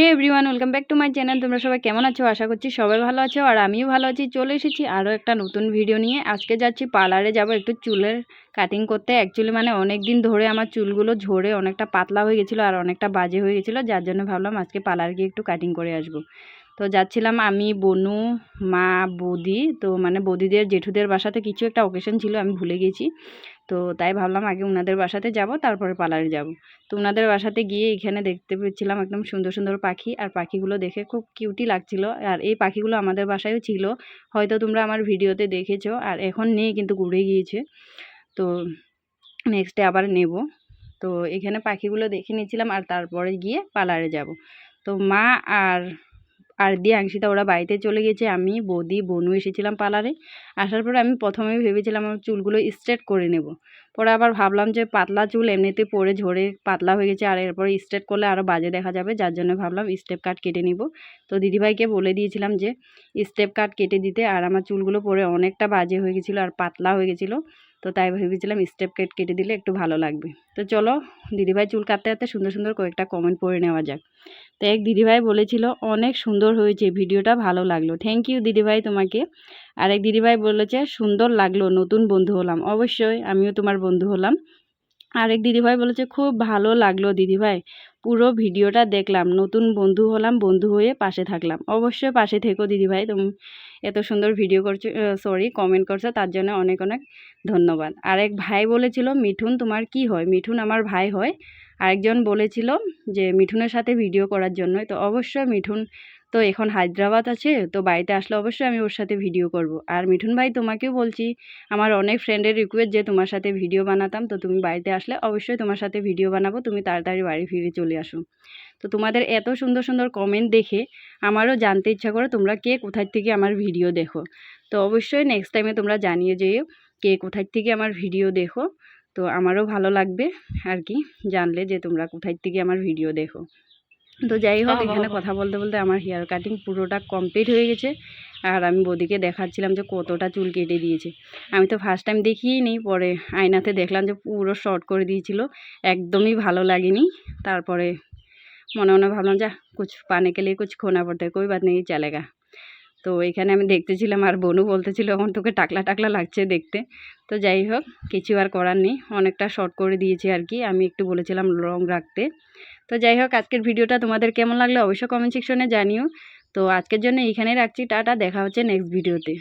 Hey everyone welcome back to my channel তোমরা সবাই কেমন আছো? আশা করছি সবাই ভালো আছো আর আমিও ভালো আছি। চলে এসেছি আরও একটা নতুন ভিডিও নিয়ে। আজকে যাচ্ছি পার্লারে যাব একটু চুলের কাটিং করতে। অ্যাকচুয়ালি মানে অনেক দিন ধরে আমার চুলগুলো ঝরে অনেকটা পাতলা হয়ে গেছিল আর অনেকটা বাজে হয়ে গেছিল, যার জন্য ভাবলাম আজকে পার্লারে গিয়ে একটু কাটিং করে আসব। তো যাচ্ছিলাম আমি, বনু, মা, বৌদি। তো মানে বৌদিদের, জেঠুদের বাসাতে কিছু একটা অকেশন ছিল, আমি ভুলে গেছি। তো তাই ভাবলাম আগে ওনাদের বাসাতে যাব, তারপরে পালারে যাব। তো ওনাদের বাসাতে গিয়ে এখানে দেখতে পেয়েছিলাম একদম সুন্দর সুন্দর পাখি, আর পাখিগুলো দেখে খুব কিউটি লাগছিল। আর এই পাখিগুলো আমাদের বাসায়ও ছিল, হয়তো তোমরা আমার ভিডিওতে দেখেছ, আর এখন নেই কিন্তু ঘুরে গিয়েছে। তো নেক্সটে আবার নেব। তো এখানে পাখিগুলো দেখে নিয়েছিলাম, আর তারপরে গিয়ে পার্লারে যাব। তো মা আর আর দিয়ে আংশিতা ওরা বাড়িতে চলে গেছে আমি, বৌদি, বনু এসেছিলাম পার্লারে। আসার পরে আমি প্রথমে ভেবেছিলাম আমার চুলগুলো স্ট্রেট করে নেব। পরে আবার ভাবলাম যে পাতলা চুল এমনিতে পরে ঝরে পাতলা হয়ে গেছে, আর এরপরে স্ট্রেট করলে আরও বাজে দেখা যাবে, যার জন্য ভাবলাম স্টেপ কাট কেটে নিব। তো দিদিভাইকে বলে দিয়েছিলাম যে স্টেপ কাট কেটে দিতে, আর আমার চুলগুলো পরে অনেকটা বাজে হয়ে গেছিল, আর পাতলা হয়ে গেছিল। তো তাই ভেবেছিলাম স্টেপ কেট কেটে দিলে একটু ভালো লাগবে। তো চলো, দিদিভাই চুল কাটতে কাটতে সুন্দর সুন্দর কয়েকটা কমেন্ট পড়ে নেওয়া যাক। তো এক দিদিভাই বলেছিল, অনেক সুন্দর হয়েছে, ভিডিওটা ভালো লাগল। থ্যাংক ইউ দিদিভাই তোমাকে। আর এক দিদিভাই বলেছে সুন্দর লাগল, নতুন বন্ধু হলাম। অবশ্যই আমিও তোমার বন্ধু হলাম। আরেক দিদিভাই বলেছে, খুব ভালো লাগল দিদিভাই। পুরো ভিডিওটা দেখলাম, নতুন বন্ধু হলাম, বন্ধু হয়ে পাশে থাকলাম। অবশ্যই পাশে থেকো দিদিভাই, তুমি এত সুন্দর ভিডিও করছ সরি কমেন্ট করছ, তার জন্য অনেক অনেক ধন্যবাদ। আরেক ভাই বলেছিল, মিঠুন, তোমার কি হয়? মিঠুন আমার ভাই হয়। আরেকজন বলেছিল যে, মিঠুনের সাথে ভিডিও করার জন্য তো অবশ্যই মিঠুন তো এখন হায়দ্রাবাদ আছে, তো বাড়িতে আসলে অবশ্যই আমি ওর সাথে ভিডিও করব। আর মিঠুন ভাই, তোমাকেও বলছি, আমার অনেক ফ্রেন্ডের রিকোয়েস্ট যে তোমার সাথে ভিডিও বানাতাম, তো তুমি বাড়িতে আসলে অবশ্যই তোমার সাথে ভিডিও বানাবো, তুমি তাড়াতাড়ি বাড়ি ফিরে চলে আসো। তো তোমাদের এত সুন্দর সুন্দর কমেন্ট দেখে আমারও জানতে ইচ্ছা করে তোমরা কে কোথায় থেকে আমার ভিডিও দেখো। তো অবশ্যই নেক্সট টাইমে তোমরা জানিয়ে যেও কে কোথায় থেকে আমার ভিডিও দেখো। তো আমারও ভালো লাগবে আর কি, জানলে যে তোমরা কোথায় থেকে আমার ভিডিও দেখো। তো যাই হোক এখানে কথা বলতে বলতে আমার হেয়ার কাটিং পুরোটা কমপ্লিট হয়ে গেছে। আর আমি বৌদিকে দেখাচ্ছিলাম যে কতটা চুল কেটে দিয়েছে। আমি তো ফার্স্ট টাইম দেখিয়ে নি পরে আয়নাতে দেখলাম যে পুরো শর্ট করে দিয়েছিল। একদমই ভালো লাগেনি। তারপরে মনে মনে ভাবলাম যা কুছ পানে কেলে লিয়ে কুছ খোনা পড়তে কই বাত নেই চলেগা। তো এখানে আমি দেখতেছিলাম আর বনু বলতেছিল, এখন তোকে টাকলা টাকলা লাগছে দেখতে। তো যাই হোক, কিছু আর করার নেই। অনেকটা শর্ট করে দিয়েছি আর কি। আমি একটু বলেছিলাম লং রাখতে। তো যাই হোক, আজকের ভিডিওটা তোমাদের কেমন লাগল অবশ্যই কমেন্ট সেকশনে জানিও। তো আজকের জন্য এইখানেই রাখছি। টাটা, দেখা হচ্ছে নেক্সট ভিডিওতে